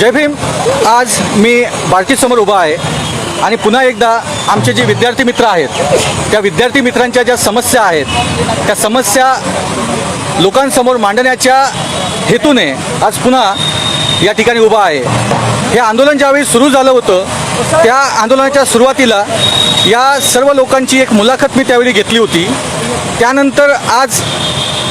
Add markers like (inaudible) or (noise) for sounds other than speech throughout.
जय भीम. आज मी बार्टीसमोर उभा आहे आणि पुन्हा एकदा आमचे जे विद्यार्थी मित्र आहेत त्या विद्यार्थी मित्रांच्या ज्या समस्या आहेत त्या समस्या लोकांसमोर मांडण्याच्या हेतूने आज पुन्हा या ठिकाणी उभा आहे. हे आंदोलन ज्यावेळी सुरू झालं होतं त्या आंदोलनाच्या सुरुवातीला या सर्व लोकांची एक मुलाखत मी त्यावेळी घेतली होती. त्यानंतर आज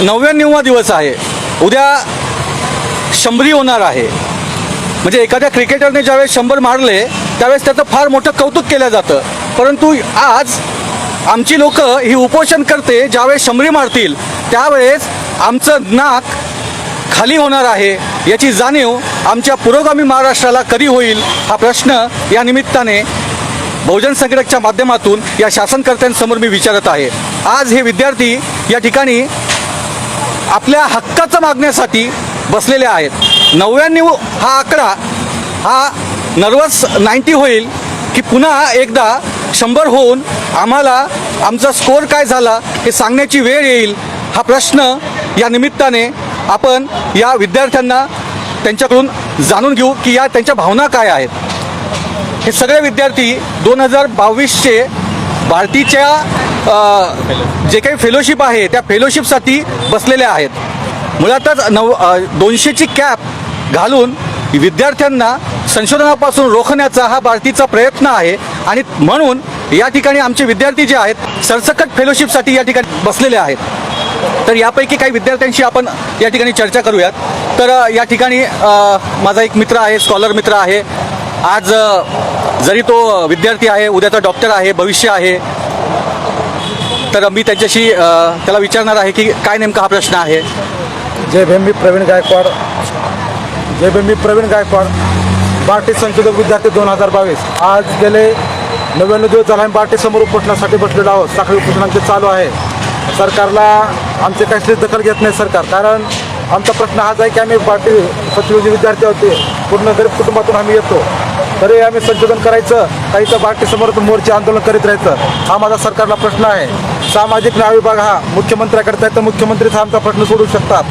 नव्याण्णववा दिवस आहे. उद्या शंभरी होणार आहे. म्हणजे एखाद्या क्रिकेटरने ज्यावेळेस शंभर मारले त्यावेळेस त्याचं फार मोठं कौतुक केलं जातं. परंतु आज आमची लोक ही उपोषण करते ज्यावेळेस शंभरी मारतील त्यावेळेस आमचं नाक खाली होणार आहे याची जाणीव आमच्या पुरोगामी महाराष्ट्राला कधी होईल हा प्रश्न या निमित्ताने बहुजन संघटकच्या माध्यमातून या शासनकर्त्यांसमोर मी विचारत आहे. आज हे विद्यार्थी या ठिकाणी आपल्या हक्काचं मागण्यासाठी बसलेले आहेत. नव्याण्णव हा आकडा हा नर्वस नाईन्टी होईल की पुन्हा एकदा शंभर होऊन आम्हाला आमचा स्कोअर काय झाला हे सांगण्याची वेळ येईल हा प्रश्न या निमित्ताने आपण या विद्यार्थ्यांना त्यांच्याकडून जाणून घेऊ की या त्यांच्या भावना काय आहेत. हे सगळे विद्यार्थी दोन हजार बावीसचे भारतीच्या जे काही फेलोशिप आहे त्या फेलोशिपसाठी बसलेले आहेत. मुळातच नव दोनशेची कॅप घालून विद्यार्थ्यांना संशोधनापासून रोखण्याचा हा भारतीचा प्रयत्न आहे. आणि म्हणून या ठिकाणी आमचे विद्यार्थी जे आहेत सरसकट फेलोशिपसाठी या ठिकाणी बसलेले आहेत. तर यापैकी काही विद्यार्थ्यांशी आपण या ठिकाणी चर्चा करूयात. तर या ठिकाणी माझा एक मित्र आहे स्कॉलर मित्र आहे. आज जरी तो विद्यार्थी आहे उद्याचा डॉक्टर आहे भविष्य आहे. तर मी त्याच्याशी त्याला विचारणार आहे की काय नेमका हा प्रश्न आहे. जय भीम मी प्रवीण गायकवाड जय भीम मी प्रवीण गायकवाड बार्टी संशोधक विद्यार्थी दोन हजार बावीस. आज गेले नव्याण्णव दिवस झाला आम्ही बार्टी समोर उपोषणासाठी बसलेलो आहोत. साखळी उपोषण आमचे चालू आहे. सरकारला आमचे काहीतरी दखल घेत नाही सरकार. कारण आमचा प्रश्न हाच आहे की आम्ही बार्टी सचिवचे विद्यार्थी होते पूर्ण गरीब कुटुंबातून आम्ही येतो. तरी आम्ही संशोधन करायचं काही तर बार्टी समोर मोर्चे आंदोलन करीत राहायचं. हा माझा सरकारला प्रश्न आहे. सामाजिक न्याय विभाग हा मुख्यमंत्र्याकडे आहे तर मुख्यमंत्रीच हा आमचा प्रश्न सोडू शकतात.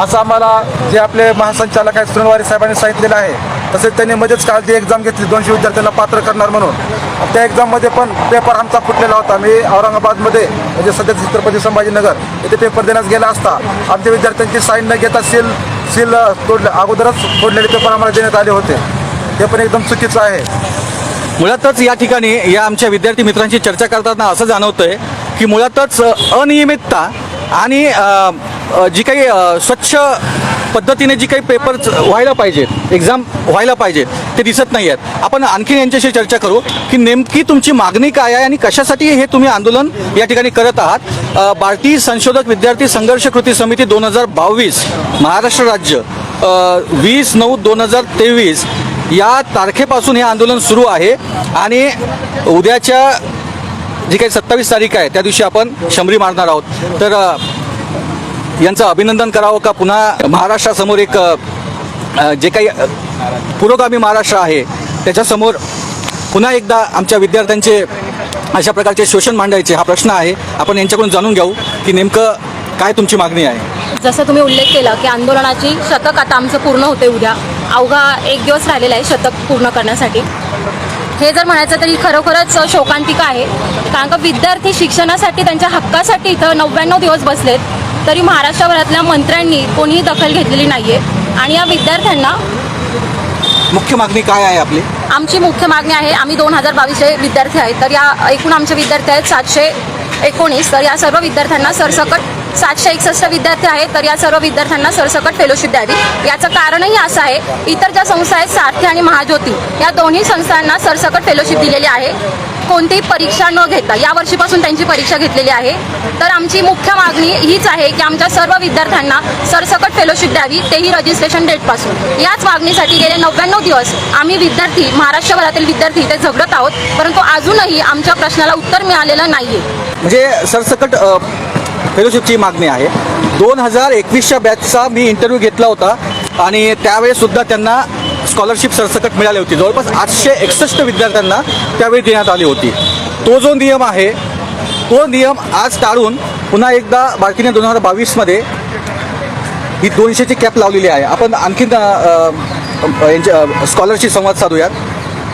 असं आम्हाला जे आपले महासंचालक आहेत सुनवारी साहेबांनी सांगितलेलं आहे तसेच त्यांनी मध्येच काल जी एक्झाम घेतली दोनशे विद्यार्थ्यांना पात्र करणार म्हणून. त्या एक्झाममध्ये पण पेपर आमचा फुटलेला होता. मी औरंगाबादमध्ये म्हणजे सध्या छत्रपती संभाजीनगर येथे पेपर देण्यास गेला असता. आमच्या विद्यार्थ्यांची साईन न घेता सील सील तोडले. अगोदरच तोडलेले पेपर आम्हाला देण्यात आले होते. ते पण एकदम चुकीचं आहे. मुळातच या ठिकाणी या आमच्या विद्यार्थी मित्रांशी चर्चा करताना असं जाणवतंय की मुळातच अनियमितता आणि जी काही स्वच्छ पद्धतीने जी काही पेपर व्हायला पाहिजेत एक्झाम व्हायला पाहिजेत ते दिसत नाही आहेत. आपण आणखी यांच्याशी चर्चा करू की नेमकी तुमची मागणी काय आहे आणि कशासाठी हे तुम्ही आंदोलन या ठिकाणी करत आहात. भारतीय संशोधक विद्यार्थी संघर्ष कृती समिती दोन हजार बावीस महाराष्ट्र राज्य वीस नऊ दोन हजार तेवीस या तारखेपासून हे आंदोलन सुरू आहे आणि उद्याच्या जी काही सत्तावीस तारीख आहे त्या दिवशी आपण शंभरी मारणार आहोत. तर यांचं अभिनंदन करावं का? पुन्हा महाराष्ट्रासमोर एक जे काही पुरोगामी महाराष्ट्र आहे त्याच्यासमोर पुन्हा एकदा आमच्या विद्यार्थ्यांचे अशा प्रकारचे शोषण मांडायचे हा प्रश्न आहे. आपण यांच्याकडून जाणून घेऊ की नेमकं काय तुमची मागणी आहे. जसं तुम्ही उल्लेख केला की आंदोलनाची शतक आता आमचं पूर्ण होते उद्या. अवघा एक दिवस राहिलेला आहे शतक पूर्ण करण्यासाठी. हे जर म्हणायचं तरी खरोखरच शोकांतिका आहे. कारण का विद्यार्थी शिक्षणासाठी त्यांच्या हक्कासाठी इथं नव्याण्णव दिवस बसलेत. तरी महाराष्ट्रभरातल्या मंत्र्यांनी कोणीही दखल घेतलेली नाही आहे आणि या विद्यार्थ्यांना मुख्य मागणी काय आहे आपली? आमची मुख्य मागणी आहे आम्ही दोन हजार बावीसचे विद्यार्थी आहेत. तर या एकूण आमचे विद्यार्थी आहेत सातशे एकोणीस. तर या सर्व विद्यार्थ्यांना सरसकट सातशे एकसष्ट विद्यार्थी आहेत तर या सर्व विद्यार्थ्यांना सरसकट फेलोशिप द्यावी. याचं कारणही असं आहे इतर ज्या संस्था आहेत सारथी आणि महाज्योती या दोन्ही संस्थांना सरसकट फेलोशिप दिलेली आहे. कोणतीही परीक्षा न घेता या वर्षीपासून त्यांची परीक्षा घेतलेली आहे. तर आमची मुख्य मागणी हीच आहे की आमच्या सर्व विद्यार्थ्यांना सरसकट फेलोशिप द्यावी तेही रजिस्ट्रेशन डेटपासून याच मागणीसाठी गेले नव्याण्णव दिवस आम्ही विद्यार्थी महाराष्ट्रभरातील विद्यार्थी इथे झगडत आहोत परंतु अजूनही आमच्या प्रश्नाला उत्तर मिळालेलं नाहीये. म्हणजे सरसकट फेलोशिपची मागणी आहे. दोन हजार एकवीसच्या बॅचचा मी इंटरव्ह्यू घेतला होता आणि त्यावेळेसुद्धा त्यांना स्कॉलरशिप सरसकट मिळाली होती. जवळपास आठशे एकसष्ट विद्यार्थ्यांना त्यावेळी देण्यात आली होती. तो जो नियम आहे तो नियम आज टाळून पुन्हा एकदा बाकीने दोन हजार बावीसमध्ये ही दोनशेची कॅप लावलेली आहे. आपण आणखीन यांच्या स्कॉलरशिप संवाद साधूयात.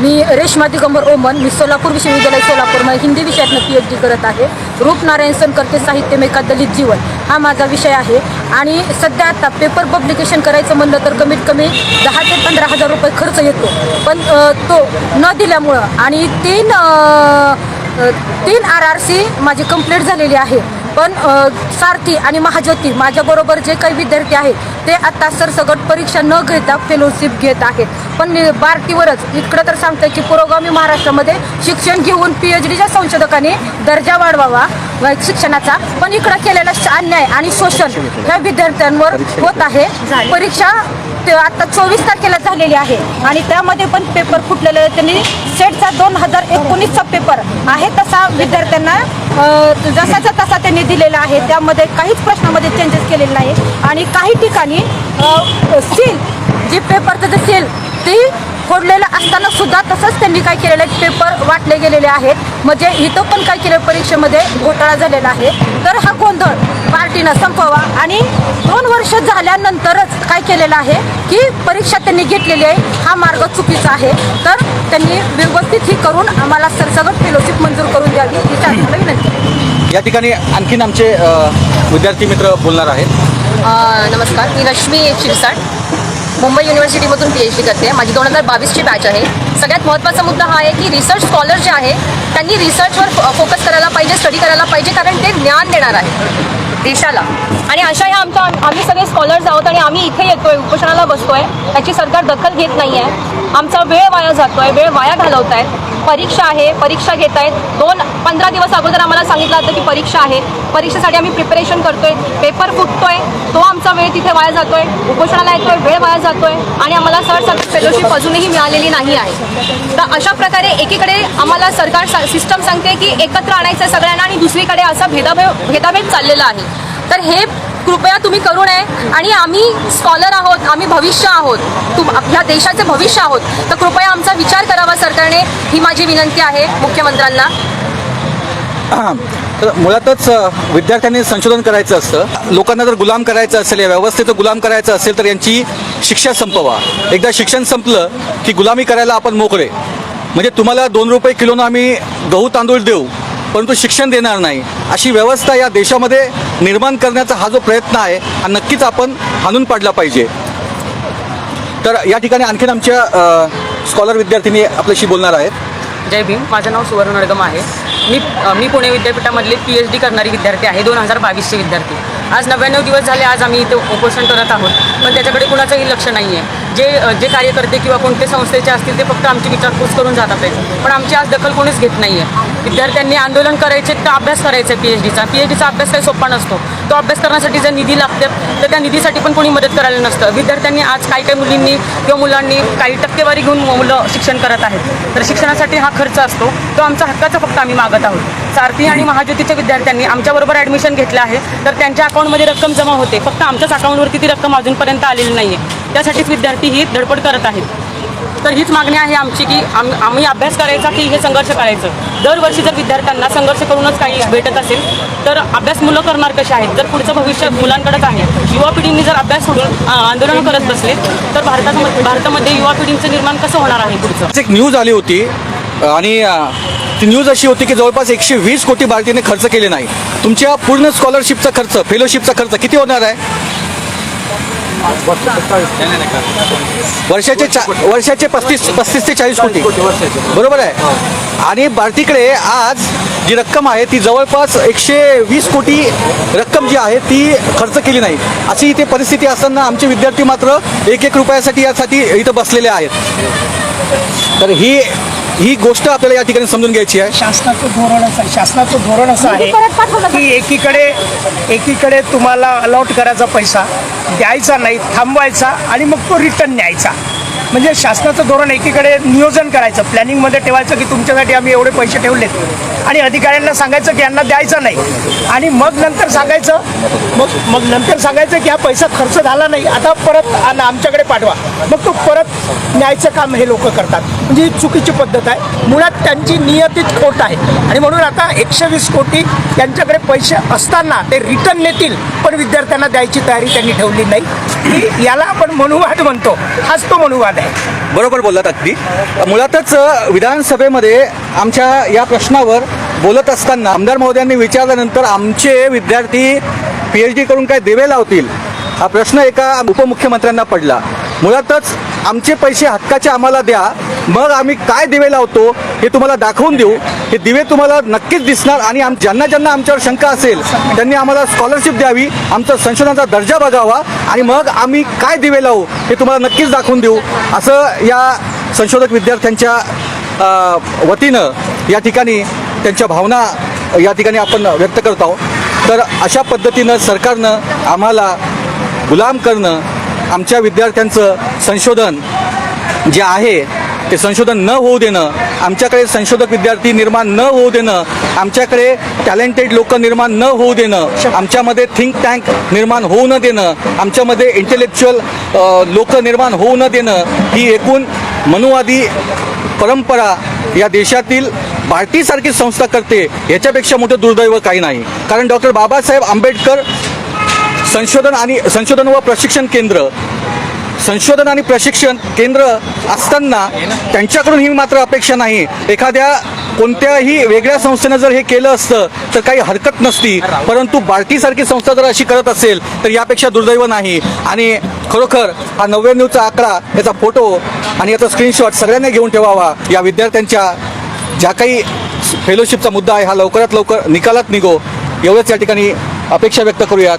मी रेश्मा दिगंबर ओमन मी सोलापूर विश्वविद्यालय सोलापूरमध्ये हिंदी विषयातनं पी एच डी करत आहे. रूपनारायण सनकर्ते साहित्य मेका दलित जीवन. हा माझा विषय आहे. आणि सध्या आता पेपर पब्लिकेशन करायचं म्हणलं तर कमीत कमी दहा ते पंधरा हजार रुपये खर्च येतो. पण तो न दिल्यामुळं आणि तीन तीन आर आर सी माझी कंप्लीट झालेली आहे. पण सारथी आणि महाज्योती माझ्याबरोबर जे काही विद्यार्थी आहेत ते आता सरसकट परीक्षा न घेता फेलोशिप घेत आहेत. पण बार्टीवरच इकडं तर सांगतंय की पुरोगामी महाराष्ट्रामध्ये शिक्षण घेऊन पी एच डीच्या संशोधकांनी दर्जा वाढवावा शिक्षणाचा. पण इकडं केलेला अन्याय आणि शोषण ह्या विद्यार्थ्यांवर होत आहे. परीक्षा ते आता चोवीस तारखेला झालेली आहे. आणि त्यामध्ये पण पेपर फुटलेले त्यांनी सेटचा दोन हजार एकोणीसचा पेपर आहे तसा विद्यार्थ्यांना जसाचा तसा त्यांनी दिलेला आहे. त्यामध्ये काहीच प्रश्नामध्ये चेंजेस केलेले नाही. आणि काही ठिकाणी सील जी पेपरचं जे सील ती फोडलेलं असताना सुद्धा तसंच त्यांनी काय केलेलं आहे? पेपर वाटले गेलेले आहेत. म्हणजे इथं पण काय केलं परीक्षेमध्ये घोटाळा झालेला आहे. तर हा गोंधळ पार्टीनं संपवा आणि दोन वर्ष झाल्यानंतरच काय केलेलं आहे की परीक्षा त्यांनी घेतलेली आहे हा मार्ग चुकीचा आहे. तर त्यांनी व्यवस्थित ही करून आम्हाला सरसकट फेलोशिप मंजूर करून द्यावी ही शासनाला विनंती आहे. या ठिकाणी आणखीन आमचे विद्यार्थी मित्र बोलणार आहेत. नमस्कार मी रश्मी शिरसाट मुंबई युनिव्हर्सिटीमधून पी एच डी करते. माझी दोन हजार बावीसची बॅच आहे. सगळ्यात महत्त्वाचा मुद्दा हा आहे की रिसर्च स्कॉलर जे आहे त्यांनी रिसर्चवर फोकस करायला पाहिजे स्टडी करायला पाहिजे कारण ते ज्ञान देणार आहे देशाला. आणि अशा ह्या आमच्या आम्ही सगळे स्कॉलर्स आहोत आणि आम्ही इथे येतोय उपोषणाला बसतोय. त्याची सरकार दखल घेत नाही आहे आमचा वेळ वाया जातो आहे वेळ वाया घालवत आहेत परीक्षा आहे परीक्षा घेत आहेत दोन पंधरा दिवस अगोदर आम्हाला सांगितलं होतं की परीक्षा आहे. परीक्षेसाठी आम्ही प्रिपरेशन करतोय. पेपर फुटतोय. तो आमचा वेळ तिथे वाया जातोय. उपोषणाला येतोय वेळ वाया जातोय. आणि आम्हाला सर सगळं फेलोशिप अजूनही मिळालेली नाही आहे. तर अशा प्रकारे एकीकडे आम्हाला सरकार सिस्टम सांगते की एकत्र आणायचं आहे सगळ्यांना आणि दुसरीकडे असा भेदाभेद भेदाभेद चाललेला आहे. तर हे कृपया तुम्ही करू नये. आणि आम्ही स्कॉलर आहोत आम्ही भविष्य आहोत. तुम ह्या देशाचे भविष्य आहोत. तर कृपया आमचा विचार करावा सरकारने. ही माझी विनंती आहे मुख्यमंत्र्यांना. (clears throat) तर मुळातच विद्यार्थ्यांनी संशोधन करायचं असतं. लोकांना जर गुलाम करायचं असेल या व्यवस्थेचं गुलाम करायचं असेल तर यांची शिक्षा संपवा. एकदा शिक्षण संपलं की गुलामी करायला आपण मोकळे. म्हणजे तुम्हाला दोन रुपये किलोनं आम्ही गहू तांदूळ देऊ परंतु शिक्षण देणार नाही. अशी व्यवस्था या देशामध्ये निर्माण करण्याचा हा जो प्रयत्न आहे हा नक्कीच आपण हाणून पाडला पाहिजे. तर या ठिकाणी आणखीन आमच्या स्कॉलर विद्यार्थिनी आपल्याशी बोलणार आहेत. जय भीम. माझं नाव सुवर्ण नडगम आहे. मी मी पुणे विद्यापीठामधले पी एच डी करणारी विद्यार्थी आहे दोन हजार बावीसचे विद्यार्थी. आज नव्याण्णव दिवस झाले आज आम्ही इथे उपोषण करत आहोत. पण त्याच्याकडे कुणाचंही लक्ष नाही आहे. जे जे कार्यकर्ते किंवा कोणते संस्थेचे असतील ते फक्त आमची विचारपूस करून जातात आहेत. पण आमची आज दखल कोणीच घेत नाही आहे. विद्यार्थ्यांनी आंदोलन करायचे तर अभ्यास करायचा आहे पी एच डीचा पी एच डीचा अभ्यास काही सोपा नसतो. तो अभ्यास करण्यासाठी जर निधी लागतात तर त्या निधीसाठी पण कोणी मदत करायला नसतं. विद्यार्थ्यांनी आज काही काही मुलींनी किंवा मुलांनी काही टक्केवारी घेऊन मुलं शिक्षण करत आहेत. तर शिक्षणासाठी हा खर्च असतो. तो आमचा हक्काचा फक्त आम्ही मागत आहोत. सारथी आणि महाज्योतीच्या विद्यार्थ्यांनी आमच्याबरोबर ॲडमिशन घेतलं आहे. तर त्यांच्या अकाउंटमध्ये रक्कम जमा होते. फक्त आमच्याच अकाउंटवरती ती रक्कम अजूनपर्यंत आलेली नाही आहे त्यासाठीच विद्यार्थी ही धडपड करत आहेत. तर हीच मागणी आहे आमची की आम आम्ही अभ्यास करायचा की हे संघर्ष करायचं. दरवर्षी जर विद्यार्थ्यांना संघर्ष करूनच काही भेटत असेल तर अभ्यास मुलं करणार कसे आहेत? जर पुढचं भविष्य मुलांकडेच आहे युवा पिढींनी जर अभ्यास सोडून आंदोलन करत बसले तर भारतात भारतामध्ये युवा पिढींचं निर्माण कसं होणार आहे पुढचं? एक न्यूज आली होती आणि ती न्यूज अशी होती की जवळपास एकशे वीस कोटी भारतीयांनी खर्च केले नाही. तुमच्या पूर्ण स्कॉलरशिपचा खर्च फेलोशिपचा खर्च किती होणार आहे? वर्षाचे चा वर्षाचे पस्तीस पस्तीस ते चाळीस कोटी. बरोबर आहे? आणि भारतीकडे आज जी रक्कम आहे ती जवळपास एकशे वीस कोटी रक्कम जी आहे ती खर्च केली नाही. अशी इथे परिस्थिती असताना आमचे विद्यार्थी मात्र एक एक रुपयासाठी यासाठी इथं बसलेले आहेत. तर ही ही गोष्ट आपल्याला या ठिकाणी समजून घ्यायची आहे. शासनाचं धोरण असं आहे शासनाचं धोरण असं आहे की एकीकडे एकीकडे तुम्हाला अलॉट करायचा पैसा द्यायचा नाही थांबवायचा आणि मग तो रिटर्न न्यायचा. म्हणजे शासनाचं धोरण एकीकडे नियोजन करायचं प्लॅनिंगमध्ये ठेवायचं की तुमच्यासाठी आम्ही एवढे पैसे ठेवलेत. आणि अधिकाऱ्यांना सांगायचं की यांना द्यायचं नाही. आणि मग नंतर सांगायचं मग मग नंतर सांगायचं की हा पैसा खर्च झाला नाही आता परत आणि आमच्याकडे पाठवा. मग तो परत न्यायचं काम हे लोक करतात. म्हणजे ही चुकीची पद्धत आहे. मुळात त्यांची नियतीत खोट आहे. आणि म्हणून आता एकशे वीस कोटी त्यांच्याकडे पैसे असताना ते रिटर्न नेतील पण विद्यार्थ्यांना द्यायची तयारी त्यांनी ठेवली नाही. याला आपण मनुवाद म्हणतो. हाच तो मनुवाद बरोबर बोललात अगदी. मुळातच विधानसभेमध्ये आमच्या या प्रश्नावर बोलत असताना आमदार महोदयांनी विचारल्यानंतर आमचे विद्यार्थी पी एच डी करून काय दिवे लावतील? हा प्रश्न एका उपमुख्यमंत्र्यांना पडला. मुळातच आमचे पैसे हक्काचे आम्हाला द्या मग आम्ही काय दिवे लावतो हे तुम्हाला दाखवून देऊ. हे दिवे तुम्हाला नक्कीच दिसणार आणि आम ज्यांना ज्यांना आमच्यावर शंका असेल त्यांनी आम्हाला स्कॉलरशिप द्यावी आमचा संशोधनाचा दर्जा बघावा आणि मग आम्ही काय दिवे लावू हे तुम्हाला नक्कीच दाखवून देऊ. असं या संशोधक विद्यार्थ्यांच्या वतीनं या ठिकाणी त्यांच्या भावना या ठिकाणी आपण व्यक्त करत आहोत. तर अशा पद्धतीनं सरकारनं आम्हाला गुलाम करणं आमच्या विद्यार्थ्यांचं संशोधन जे आहे ते संशोधन न होऊ देणं आमच्याकडे संशोधक विद्यार्थी निर्माण न होऊ देणं आमच्याकडे टॅलेंटेड लोक निर्माण न होऊ देणं आमच्यामध्ये थिंक टँक निर्माण होऊ न देणं आमच्यामध्ये इंटेलेक्च्युअल लोक निर्माण होऊ न देणं ही एकूण मनुवादी परंपरा या देशातील भारतीसारखी संस्था करते याच्यापेक्षा मोठं दुर्दैव काही नाही. कारण डॉक्टर बाबासाहेब आंबेडकर संशोधन आणि संशोधन व प्रशिक्षण केंद्र संशोधन आणि प्रशिक्षण केंद्र असताना त्यांच्याकडून ही मात्र अपेक्षा नाही. एखाद्या कोणत्याही वेगळ्या संस्थेनं जर हे केलं असतं तर काही हरकत नसती. परंतु बार्टीसारखी संस्था जर अशी करत असेल तर यापेक्षा दुर्दैव नाही. आणि खरोखर हा नव्याण्णवचा आकडा याचा फोटो आणि याचा स्क्रीनशॉट सगळ्यांनी घेऊन ठेवावा. या विद्यार्थ्यांच्या ज्या काही फेलोशिपचा मुद्दा आहे हा लवकरात लवकर निकालात निघो. एवढंच या ठिकाणी अपेक्षा व्यक्त करूयात.